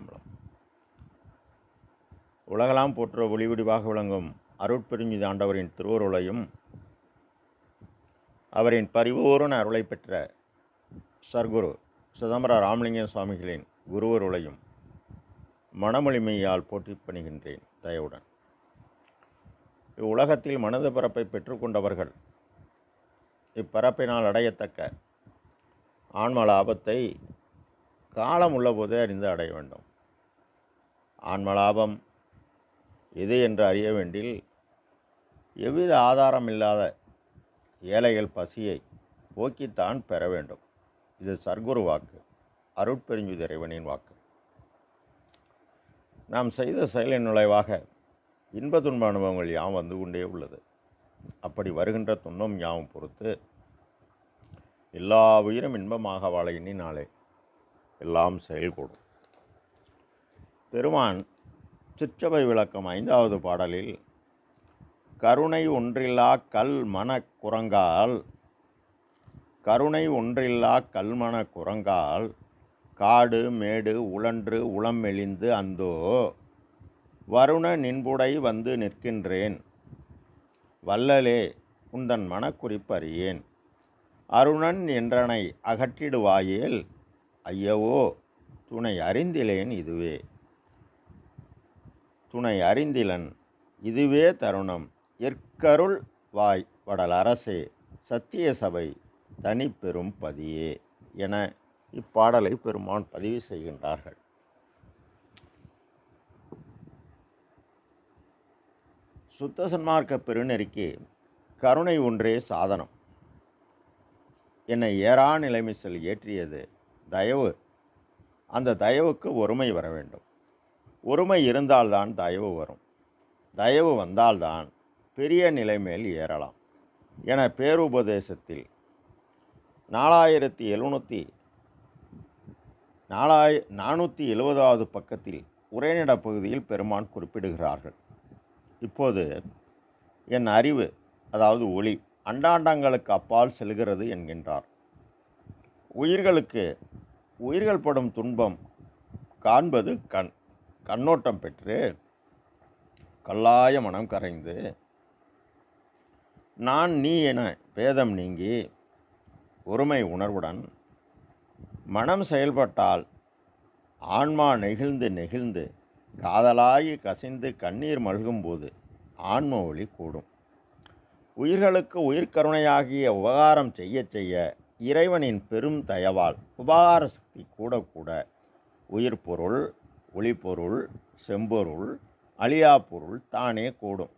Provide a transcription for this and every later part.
திருச்சிற்றம்பலம் உலகலாம் போற்ற ஒளிவடிவாக விளங்கும் அருட்பெருஞ்சித ஆண்டவரின் திருவருளையும் அவரின் பரிபூரண அருளை பெற்ற சர்க்குரு சிதம்பர ராமலிங்க சுவாமிகளின் குருவருளையும் மனமொழிமையால் போற்றி பணிகின்றேன் தயவுடன். இவ்வுலகத்தில் மனித பரப்பை பெற்றுக்கொண்டவர்கள் இப்பரப்பினால் அடையத்தக்க ஆன்ம லாபத்தை காலம் உள்ளபோதே அறிந்து அடைய வேண்டும். ஆன்ம லாபம் எது என்று அறிய வேண்டில் எவ்வித ஆதாரம் இல்லாத ஏழைகள் பசியை போக்கித்தான் பெற வேண்டும். இது சர்க்குரு வாக்கு அருட்பெருஞ்சுதி இறைவனின் வாக்கு. நாம் செய்த செயலின் நுழைவாக இன்ப துன்ப அனுபவங்கள் யாம் வந்து கொண்டே உள்ளது. அப்படி வருகின்ற துன்பம் யாவும் பொறுத்து எல்லா உயிரும் இன்பமாக வாழ எண்ணினாலே எல்லாம் செயல்கூடும். பெருமான் சிற்றபை விளக்கம் ஐந்தாவது பாடலில் கருணை ஒன்றில்லா கல் மன குரங்கால் கருணை ஒன்றில்லா கல்மன குரங்கால் காடு மேடு உழன்று உளம் மெலிந்து அந்தோ வருண நின்புடை வந்து நிற்கின்றேன் வல்லலே உந்தன் மனக்குறிப்பறியேன் அருணன் என்றனை அகற்றிடுவாயேல் ஐயவோ துணை அறிந்திலேன் இதுவே. துணை அறிந்திலன் இதுவே தருணம். எற்கருள் வாய் வடல் அரசே சத்திய சபை தனிப்பெரும் பதியே என இப்பாடலை பெருமான் பதிவு செய்கின்றார்கள். சுத்த சன்மார்க்க பெருநெறிக்கு கருணை ஒன்றே சாதனம். என்னை ஏறா நிலைமிசல் ஏற்றியது தயவு. அந்த தயவுக்கு ஒருமை வர வேண்டும். ஒருமை இருந்தால்தான் தயவு வரும். தயவு வந்தால்தான் பெரிய நிலை மேல் ஏறலாம். என பேருபதேசத்தில் நாலாயிரத்தி எழுநூற்றி நாலாய நானூற்றி எழுபதாவது பக்கத்தில் உரைநட பகுதியில் பெருமான் குறிப்பிடுகிறார்கள். இப்போது என் அறிவு அதாவது ஒளி அண்டாண்டங்களுக்கு அப்பால் செல்கிறது என்கின்றார். உயிர்களுக்கு உயிர்கள் படும் துன்பம் காண்பது கண். கண்ணோட்டம் பெற்று கல்லாய மனம் கரைந்து நான் நீ என பேதம் நீங்கி ஒருமை உணர்வுடன் மனம் செயல்பட்டால் ஆன்மா நெகிழ்ந்து நெகிழ்ந்து காதலாகி கசிந்து கண்ணீர் மல்கும்போது ஆன்ம ஒளி கூடும். உயிர்களுக்கு உயிர்கருணையாகிய உபகாரம் செய்ய செய்ய இறைவனின் பெரும் தயவால் உபகார சக்தி கூட கூட உயிர் பொருள் ஒளிப்பொருள் செம்பொருள் அழியா பொருள் தானே கூடும்.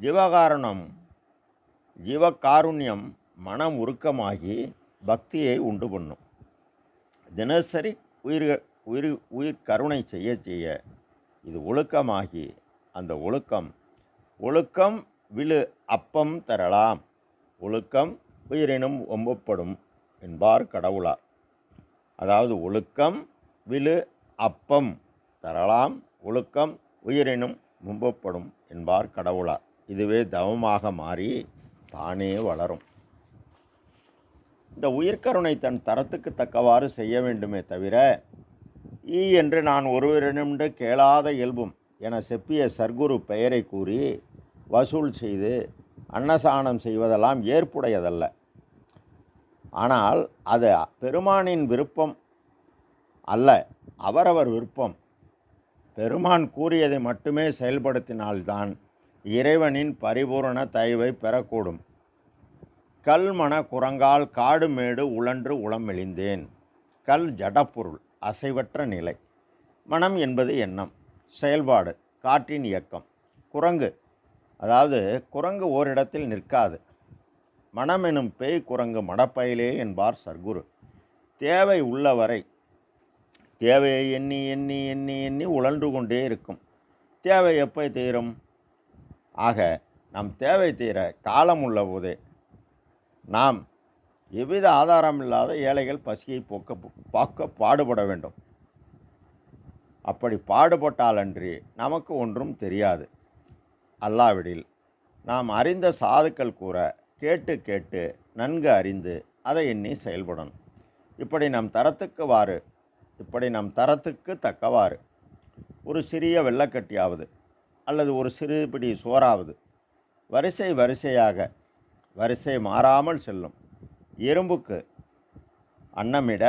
ஜீவகாரணம் ஜீவகாருண்யம் மனம் உருக்கமாகி பக்தியை உண்டு பண்ணும். தினசரி உயிர்கள் உயிர் உயிர் கருணை செய்ய செய்ய இது ஒழுக்கமாகி அந்த ஒழுக்கம் ஒழுக்கம் விழு அப்பம் தரலாம். ஒழுக்கம் உயிரினும் ஒம்பப்படும் என்பார் கடவுளார். அதாவது ஒழுக்கம் விழு அப்பம் தரலாம் ஒழுக்கம் உயிரினும் மும்பப்படும் என்பார் கடவுளார் இதுவே தவமாக மாறி தானே வளரும். இந்த உயிர்கருணை தன் தரத்துக்கு தக்கவாறு செய்ய வேண்டுமே தவிர ஈ என்று நான் ஒருவரிடமின்று கேளாத இயல்பும் என செப்பிய சர்க்குரு பெயரை கூறி வசூல் செய்து அன்னசானம் செய்வதெல்லாம் ஏற்புடையதல்ல. ஆனால் அது பெருமானின் விருப்பம் அல்ல. அவரவர் விருப்பம். பெருமான் கூறியதை மட்டுமே செயல்படுத்தினால்தான் இறைவனின் பரிபூரண தயவை பெறக்கூடும். கல்மன குரங்கால் காடு மேடு உழன்று உளம் கல் ஜடப்பொருள் அசைவற்ற நிலை. மனம் என்பது எண்ணம். செயல்பாடு காற்றின் இயக்கம். குரங்கு அதாவது குரங்கு ஓரிடத்தில் நிற்காது. மனம் எனும் பேய் குரங்கு மடப்பயிலே என்பார் சர்க்குரு. தேவை உள்ளவரை தேவையை எண்ணி எண்ணி எண்ணி எண்ணி உழன்று கொண்டே இருக்கும். தேவை எப்போ தீரும்? ஆக நம் தேவை தீர காலம் உள்ளபோதே நாம் எவ்வித ஆதாரம் இல்லாத ஏழைகள் பசியை போக்க பார்க்க பாடுபட வேண்டும். அப்படி பாடுபட்டாலன்றி நமக்கு ஒன்றும் தெரியாது. அல்லாவிடில் நாம் அறிந்த சாதுக்கள் கூற கேட்டு கேட்டு நன்கு அறிந்து அதை எண்ணி செயல்படணும். இப்படி நம் தரத்துக்கு வாறு இப்படி நம் தரத்துக்கு தக்கவாறு. ஒரு சிறிய வெள்ளக்கட்டியாவது அல்லது ஒரு சிறுபிடி சோறாவது வரிசை வரிசையாக வரிசை மாறாமல் செல்லும். எறும்புக்கு அன்னமிட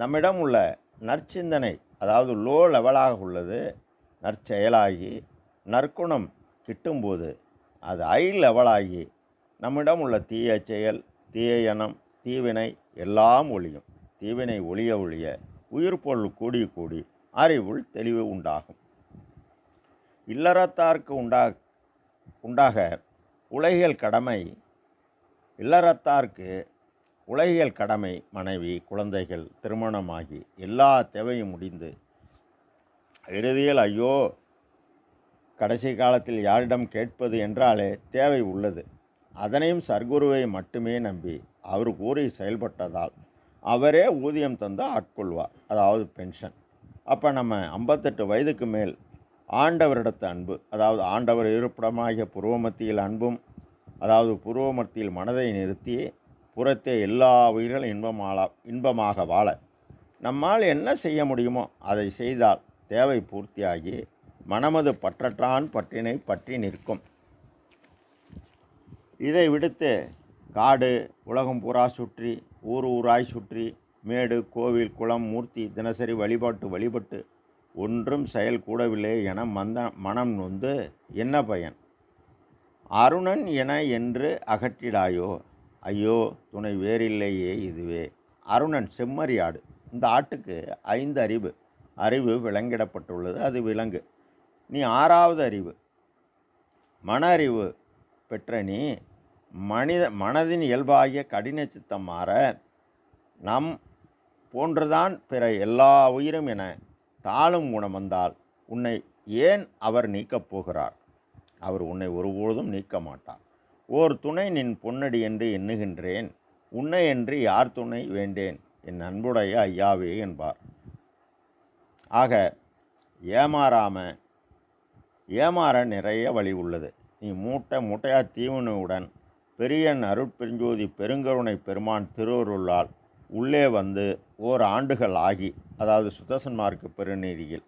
நம்மிடம் உள்ள நற்சிந்தனை அதாவது லோ லெவலாக உள்ளது நற்செயலாகி நற்குணம் கிட்டும்போது அது ஐ லெவலாகி நம்மிடம் உள்ள தீய செயல் தீய எண்ணம் தீவினை எல்லாம் ஒழியும். தீவினை ஒழிய ஒழிய உயிர் பொருள் கூடி கூடி அறிவுள் தெளிவு உண்டாகும். இல்லறத்தார்க்கு உண்டா உண்டாக உலகியல் கடமை இல்லறத்தார்க்கு உலகியல் கடமை மனைவி குழந்தைகள் திருமணமாகி எல்லா தேவையும் முடிந்து இறுதியில் ஐயோ கடைசி காலத்தில் யாரிடம் கேட்பது என்றாலே தேவை உள்ளது. அதனையும் சர்க்குருவை மட்டுமே நம்பி அவர் கூறி செயல்பட்டதால் அவரே ஊதியம் தந்து ஆட்கொள்வார். அதாவது பென்ஷன் அப்போ நம்ம ஐம்பத்தெட்டு வயதுக்கு மேல் ஆண்டவரிடத்த அன்பு அதாவது ஆண்டவர் இருப்பிடமாகிய புருவமத்தியில் அன்பும் அதாவது புருவமத்தியில் மனதை நிறுத்தி புறத்தே எல்லா உயிர்களும் இன்பமாளா இன்பமாக வாழ. நம்மால் என்ன செய்ய முடியுமோ அதை செய்தால் தேவை பூர்த்தியாகி மனமது பற்றற்றான் பற்றினை பற்றி நிற்கும். இதை விடுத்து காடு உலகம் பூரா சுற்றி ஊர் ஊராய் சுற்றி மேடு கோவில் குளம் மூர்த்தி தினசரி வழிபாட்டு வழிபட்டு ஒன்றும் செயல் கூடவில்லை என மந்த மனம் நொந்து என்ன பயன்? அருணன் என என்று அகற்றிடாயோ? ஐயோ துணை வேறில்லையே இதுவே. அருணன் செம்மறி ஆடு. இந்த ஆட்டுக்கு ஐந்து அறிவு. அறிவு விலங்கிடப்பட்டுள்ளது அது விலங்கு. நீ ஆறாவது அறிவு. மன அறிவு பெற்ற நீ மனித மனதின் இயல்பாகிய கடின சித்தம் மாற நம் போன்றுதான் பிற எல்லா உயிரும் என தாழும் குணம் வந்தால் உன்னை ஏன் அவர் நீக்கப் போகிறார்? அவர் உன்னை ஒருபொழுதும் நீக்க மாட்டார். ஓர் துணை நின் பொன்னடி என்று எண்ணுகின்றேன் உன்னை என்று யார் துணை வேண்டேன்? என் அன்புடைய ஐயாவே என்பார். ஆக ஏமாறாம ஏமாற நிறைய வழி உள்ளது. நீ மூட்டை மூட்டையாக தீவனுடன் பெரியன் அருட்பெருஞ்சோதி பெருங்கருணை பெருமான் திருவருளால் உள்ளே வந்து ஓர் ஆண்டுகள் ஆகி அதாவது சுத்தசன்மார்க்கு பெருநீதியில்.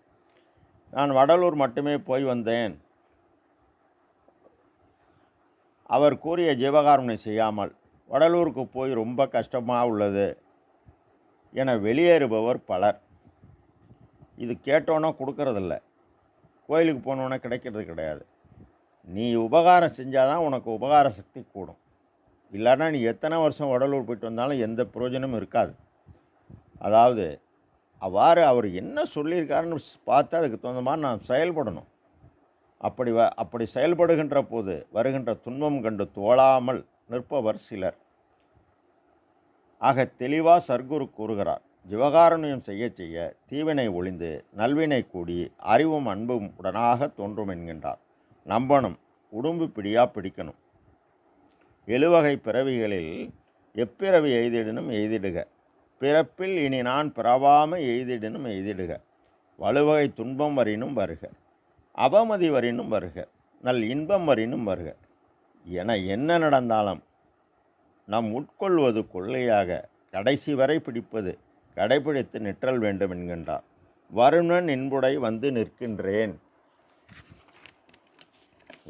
நான் வடலூர் மட்டுமே போய் வந்தேன். அவர் கூறிய ஜீவகாரணை செய்யாமல் வடலூருக்கு போய் ரொம்ப கஷ்டமாக உள்ளது என வெளியேறுபவர் பலர். இது கேட்டோன்னா கொடுக்கறதில்ல. கோயிலுக்கு போனோன்னே கிடைக்கிறது கிடையாது. நீ உபகாரம் செஞ்சால் தான் உனக்கு உபகார சக்தி கூடும். இல்லைன்னா நீ எத்தனை வருஷம் வடலூர் போயிட்டு வந்தாலும் எந்த பிரயோஜனமும் இருக்காது. அதாவது அவ்வாறு அவர் என்ன சொல்லியிருக்காருன்னு பார்த்து அதுக்கு தகுந்த மாதிரி நான் செயல்படணும். அப்படி வ அப்படி செயல்படுகின்ற போது வருகின்ற துன்பம் கண்டு தோழாமல் நிற்பவர் சிலர். ஆக தெளிவாக சர்க்குரு கூறுகிறார். ஜிவகாரணியம் செய்ய செய்ய தீவினை ஒளிந்து நல்வினை கூடி அறிவும் அன்பும் உடனாக தோன்றும் என்கின்றார். நம்பணும் உடும்பு பிடியாக பிடிக்கணும். எழுவகை பிறவிகளில் எப்பிறவி எய்திடனும் எய்திடுக. பிறப்பில் இனி நான் பிறவாமல் எய்திடனும் எய்திடுக. வலுவகை துன்பம் வரினும் வருக. அவமதி வரினும் வருக. நல் இன்பம் வரினும் வருக. என என்ன நடந்தாலும் நம் உட்கொள்வது கொள்ளையாக. கடைசி வரை பிடிப்பது கடைபிடித்து நிற்றல் வேண்டும் என்கின்றார். வருணன் இன்புடை வந்து நிற்கின்றேன்.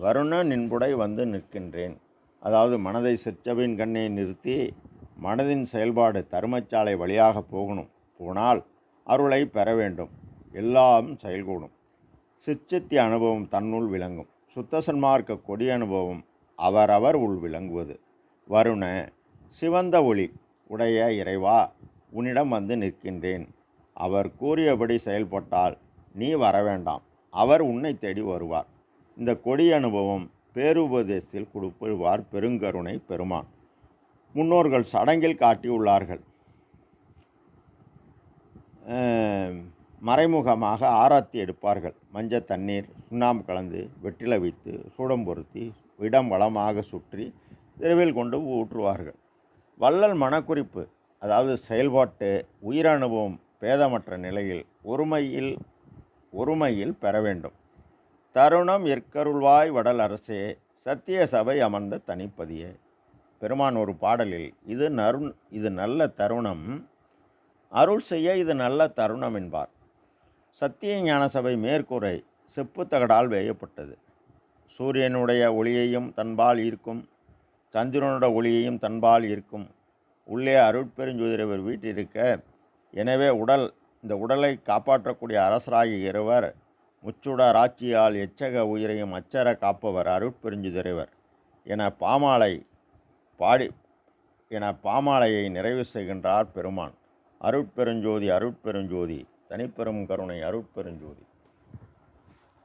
வருணன் நின்புடை வந்து நிற்கின்றேன். அதாவது மனதை சிற்றவின் கண்ணை நிறுத்தி மனதின் செயல்பாடு தருமச்சாலை வழியாக போகணும். போனால் அருளை பெற வேண்டும். எல்லாம் செயல்கூடும். சிச்சித்தி அனுபவம் தன்னுள் விளங்கும். சுத்த சன்மார்க்க கொடி அனுபவம் அவரவர் உள் விளங்குவது. வருண சிவந்த ஒளி உடைய இறைவா உன்னிடம் வந்து நிற்கின்றேன். அவர் கூறியபடி செயல்பட்டால் நீ வர வேண்டாம் அவர் உன்னை தேடி வருவார். இந்த கொடி அனுபவம் பேருபதேசத்தில் கொடுப்படுவார் பெருங்கருணை பெருமான். முன்னோர்கள் சடங்கில் காட்டியுள்ளார்கள். மறைமுகமாக ஆராத்தி எடுப்பார்கள். மஞ்சள் தண்ணீர் சுண்ணாம்பு கலந்து வெற்றிலை வைத்து சூடம் பொருத்தி இடம் வளமாக சுற்றி தெருவில் கொண்டு ஊற்றுவார்கள். வள்ளல் மனக்குறிப்பு அதாவது செயல்பாட்டு உயிரனுபவம் பேதமற்ற நிலையில் ஒருமையில் ஒருமையில் பெற வேண்டும். தருணம் இற்கருள்வாய் வடல் அரசே சத்திய சபை அமர்ந்த தனிப்பதியே. பெருமான் ஒரு பாடலில் இது நருண் இது நல்ல தருணம் அருள் செய்ய இது நல்ல தருணம் என்பார். சத்திய ஞான சபை மேற்கூரை செப்பு தகடால் வேயப்பட்டது. சூரியனுடைய ஒளியையும் தன்பால் ஈர்க்கும் சந்திரனோட ஒளியையும் தன்பால் ஈர்க்கும் உள்ளே அருட்பெருஞ்சுதிரவர் வீட்டிருக்க எனவே உடல் இந்த உடலை காப்பாற்றக்கூடிய அரசராகிய இருவர் முச்சுடர் ஆட்சியால் எச்சக உயிரையும் அச்சர காப்பவர் அருட்பெருஞ்சுதிரைவர் என பாமாலை பாடி என பாமாலையை நிறைவு செய்கின்றார் பெருமான். அருட்பெருஞ்சோதி அருட்பெருஞ்சோதி தனிப்பெரும் கருணை அருட்பெருஞ்சோதி.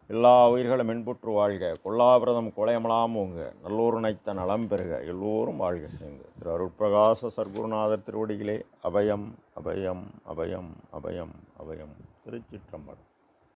எல்லா உயிர்களும் மின்புற்று வாழ்க. கொல்லாபிரதம் கொலையமலாம் உங்க நல்லோர் நலம் பெறுக எல்லோரும் வாழ்க செய்யுங்க. திரு அருட்பிரகாச சர்க்குருநாதர் திருவடிகளே. அபயம் அபயம் அபயம் அபயம் அபயம். திருச்சிற்றம்பலம்.